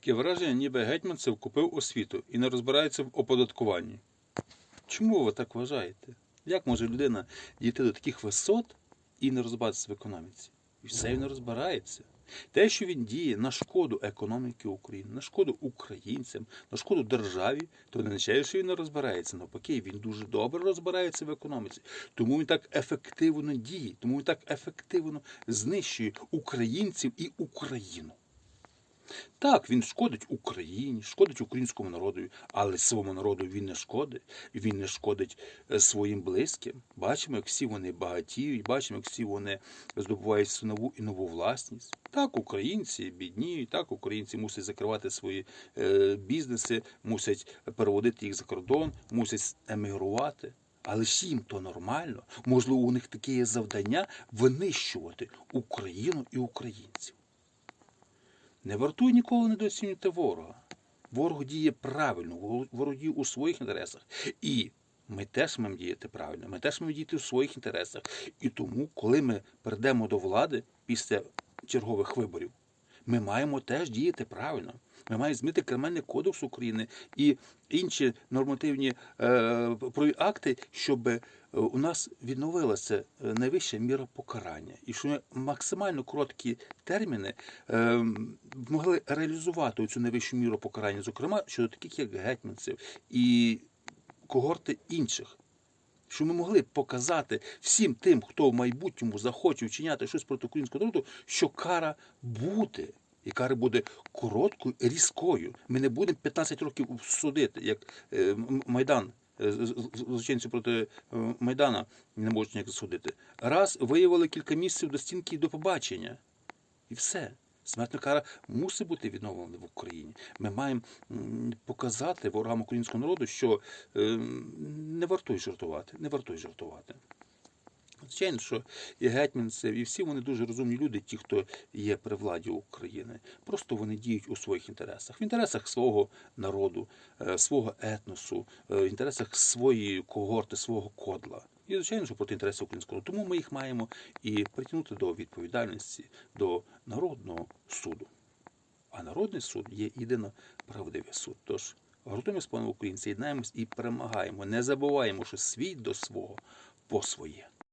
Таке враження, ніби гетьманцев купив освіту і не розбирається в оподаткуванні. Чому ви так вважаєте? Як може людина дійти до таких висот і не розбиратися в економіці? І все він розбирається. Те, що він діє на шкоду економіки України, на шкоду українцям, на шкоду державі, то не означає, що він не розбирається. Навпаки, він дуже добре розбирається в економіці. Тому він так ефективно діє, тому він так ефективно знищує українців і Україну. Так, він шкодить Україні, шкодить українському народу, але своєму народу він не шкодить. Він не шкодить е, своїм близьким. Бачимо, як всі вони багатіють, бачимо, як всі вони здобувають нову і нову власність. Так, українці бідніють, так, українці мусять закривати свої е, бізнеси, мусять переводити їх за кордон, мусять емігрувати. Але ж їм то нормально. Можливо, у них таке є завдання винищувати Україну і українців. Не вартуй ніколи недооцінювати ворога. Ворог діє правильно, ворог- діє у своїх інтересах. І ми теж маємо діяти правильно, ми теж маємо діяти у своїх інтересах. І тому, коли ми прийдемо до влади після чергових виборів, ми маємо теж діяти правильно. Ми маємо змінити Кримінальний кодекс України і інші нормативні е, акти, щоб е, у нас відновилася е, найвища міра покарання, і що ми максимально короткі терміни е, могли реалізувати цю найвищу міру покарання, зокрема щодо таких як гетьманців і когорти інших. Що ми могли показати всім тим, хто в майбутньому захоче вчиняти щось проти українського народу, що кара буде. І кара буде короткою, різкою. Ми не будемо 15 років судити, як е, Майдан, е, з- з- злочинці проти е, Майдана не можуть ніяк засудити. Раз виявили кілька місяців до стінки і до побачення. І все. Смертна кара мусить бути відновлена в Україні. Ми маємо показати ворогам українського народу, що е, не вартує жартувати, не вартує жартувати. Звичайно, що і гетьманцев, і всі вони дуже розумні люди, ті, хто є при владі України. Просто вони діють у своїх інтересах, в інтересах свого народу, е, свого етносу, е, в інтересах своєї когорти, свого кодла. І, звичайно, що проти інтересів українського. Тому ми їх маємо і притягнути до відповідальності, до народного суду. А народний суд є єдино правдивий суд. Тож гуртуємо з паном українці, єднаємось і перемагаємо. Не забуваємо, що свій до свого по своє.